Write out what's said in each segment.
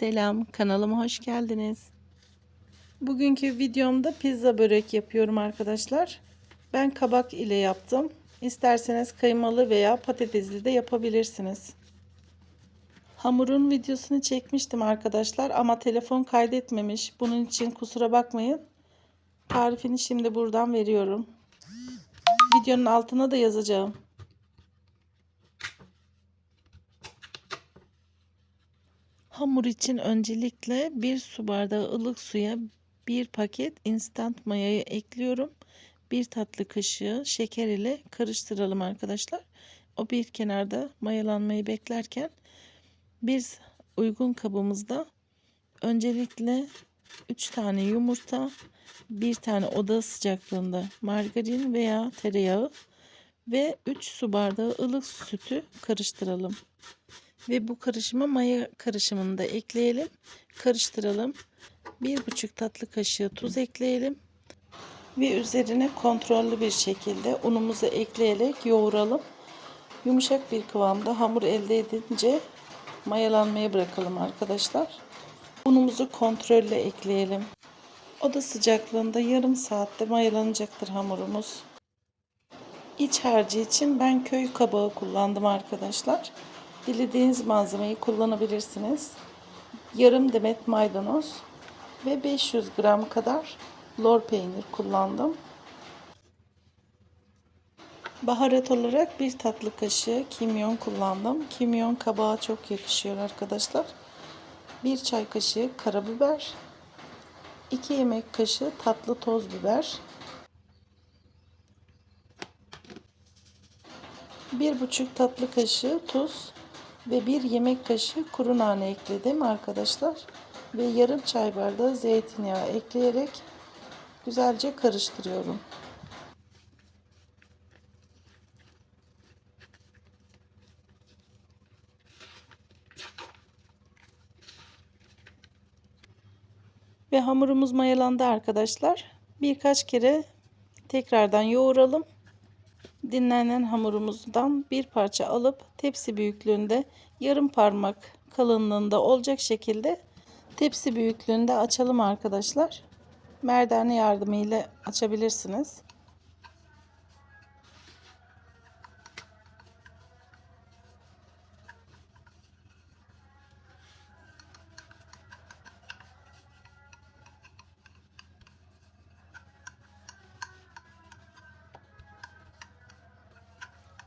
Selam, kanalıma hoş geldiniz. Bugünkü videomda pizza börek yapıyorum arkadaşlar. Ben kabak ile yaptım. İsterseniz kıymalı veya patatesli de yapabilirsiniz. Hamurun videosunu çekmiştim arkadaşlar ama telefon kaydetmemiş. Bunun için kusura bakmayın. Tarifini şimdi buradan veriyorum. Videonun altına da yazacağım. Hamur için öncelikle bir su bardağı ılık suya bir paket instant mayayı ekliyorum. Bir tatlı kaşığı şeker ile karıştıralım arkadaşlar. O bir kenarda mayalanmayı beklerken bir uygun kabımızda öncelikle 3 tane yumurta, bir tane oda sıcaklığında margarin veya tereyağı ve 3 su bardağı ılık sütü karıştıralım. Ve bu karışıma maya karışımını da ekleyelim. Karıştıralım. Bir buçuk tatlı kaşığı tuz ekleyelim. Ve üzerine kontrollü bir şekilde unumuzu ekleyerek yoğuralım. Yumuşak bir kıvamda hamur elde edince mayalanmaya bırakalım arkadaşlar. Unumuzu kontrolle ekleyelim. Oda sıcaklığında yarım saatte mayalanacaktır hamurumuz. İç harcı için ben köy kabağı kullandım arkadaşlar. Dilediğiniz malzemeyi kullanabilirsiniz. Yarım demet maydanoz ve 500 gram kadar lor peynir kullandım. Baharat olarak bir tatlı kaşığı kimyon kullandım. Kimyon kabağa çok yakışıyor arkadaşlar. Bir çay kaşığı karabiber, 2 yemek kaşığı tatlı toz biber, bir buçuk tatlı kaşığı tuz ve bir yemek kaşığı kuru nane ekledim arkadaşlar. Ve yarım çay bardağı zeytinyağı ekleyerek güzelce karıştırıyorum. Ve hamurumuz mayalandı arkadaşlar. Birkaç kere tekrardan yoğuralım. Dinlenen hamurumuzdan bir parça alıp tepsi büyüklüğünde yarım parmak kalınlığında olacak şekilde tepsi büyüklüğünde açalım arkadaşlar. Merdane yardımıyla açabilirsiniz.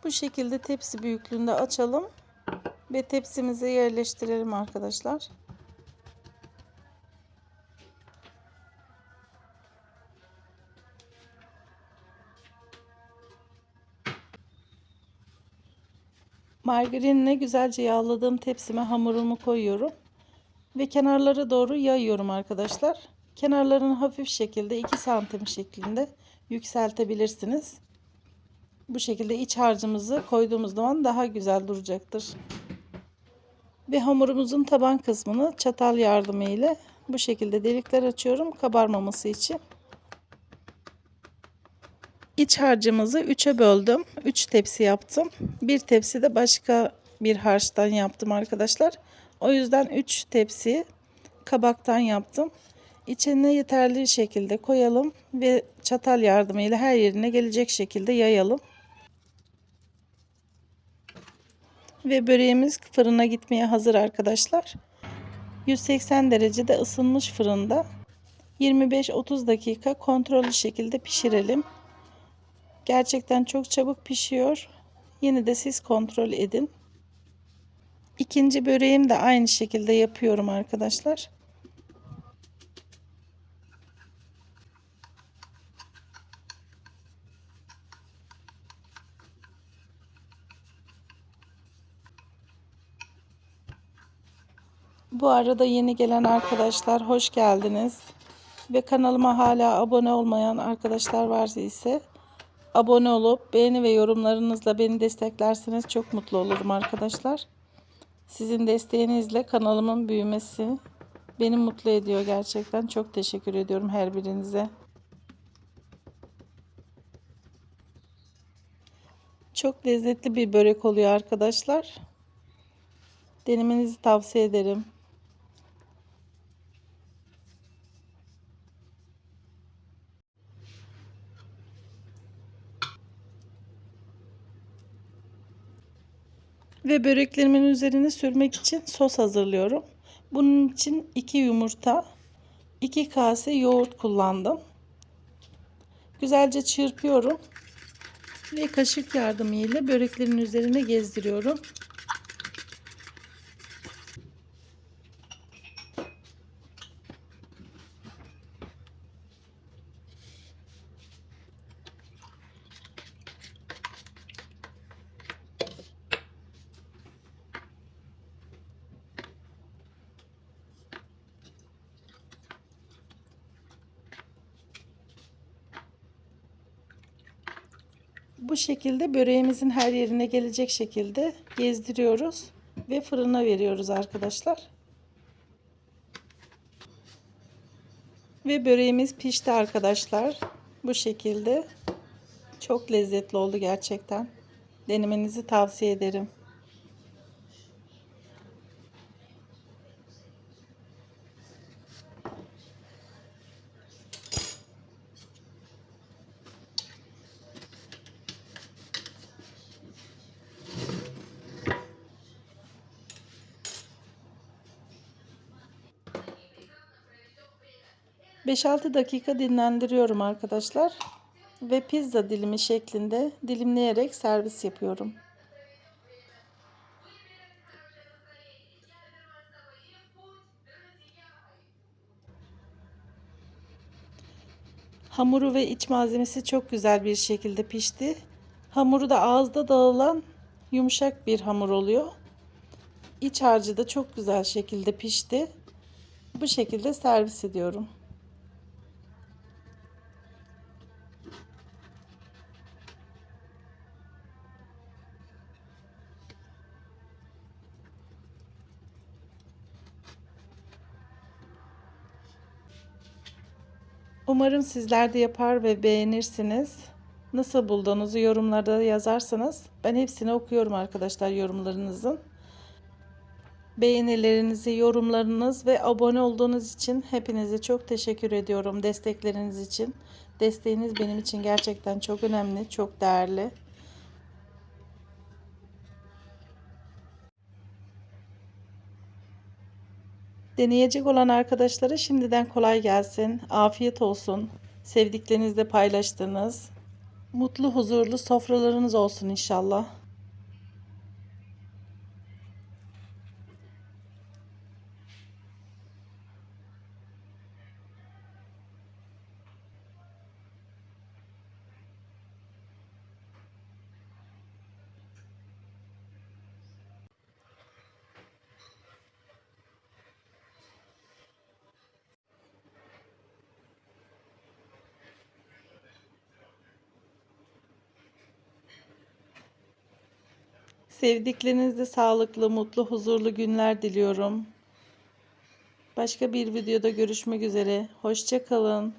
Bu şekilde tepsi büyüklüğünde açalım ve tepsimize yerleştirelim arkadaşlar. Margarinle güzelce yağladığım tepsime hamurumu koyuyorum. Ve kenarlara doğru yayıyorum arkadaşlar. Kenarlarını hafif şekilde 2 santim şeklinde yükseltebilirsiniz. Bu şekilde iç harcımızı koyduğumuz zaman daha güzel duracaktır. Ve hamurumuzun taban kısmını çatal yardımı ile bu şekilde delikler açıyorum kabarmaması için. İç harcımızı 3'e böldüm. 3 tepsi yaptım. Bir tepsi de başka bir harçtan yaptım arkadaşlar. O yüzden 3 tepsi kabaktan yaptım. İçine yeterli şekilde koyalım ve çatal yardımıyla her yerine gelecek şekilde yayalım. Ve böreğimiz fırına gitmeye hazır arkadaşlar. 180 derecede ısınmış fırında 25-30 dakika kontrollü şekilde pişirelim. Gerçekten çok çabuk pişiyor. Yine de siz kontrol edin. İkinci böreğim de aynı şekilde yapıyorum arkadaşlar. Bu arada yeni gelen arkadaşlar hoş geldiniz. Ve kanalıma hala abone olmayan arkadaşlar varsa ise abone olup beğeni ve yorumlarınızla beni desteklerseniz çok mutlu olurum arkadaşlar. Sizin desteğinizle kanalımın büyümesi beni mutlu ediyor gerçekten. Çok teşekkür ediyorum her birinize. Çok lezzetli bir börek oluyor arkadaşlar. Denemenizi tavsiye ederim. Ve böreklerimin üzerine sürmek için sos hazırlıyorum. Bunun için 2 yumurta, 2 kase yoğurt kullandım. Güzelce çırpıyorum ve kaşık yardımıyla böreklerin üzerine gezdiriyorum. Bu şekilde böreğimizin her yerine gelecek şekilde gezdiriyoruz ve fırına veriyoruz arkadaşlar. Ve böreğimiz pişti arkadaşlar. Bu şekilde çok lezzetli oldu gerçekten. Denemenizi tavsiye ederim. Beş altı dakika dinlendiriyorum arkadaşlar. Ve pizza dilimi şeklinde dilimleyerek servis yapıyorum. Hamuru ve iç malzemesi çok güzel bir şekilde pişti. Hamuru da ağızda dağılan yumuşak bir hamur oluyor. İç harcı da çok güzel şekilde pişti. Bu şekilde servis ediyorum. Umarım sizler de yapar ve beğenirsiniz. Nasıl bulduğunuzu yorumlarda yazarsanız ben hepsini okuyorum arkadaşlar yorumlarınızın. Beğenilerinizi, yorumlarınız ve abone olduğunuz için hepinize çok teşekkür ediyorum destekleriniz için. Desteğiniz benim için gerçekten çok önemli, çok değerli. Deneyecek olan arkadaşlara şimdiden kolay gelsin. Afiyet olsun. Sevdiklerinizle paylaştığınız mutlu, huzurlu sofralarınız olsun inşallah. Sevdiklerinizle sağlıklı, mutlu, huzurlu günler diliyorum. Başka bir videoda görüşmek üzere. Hoşça kalın.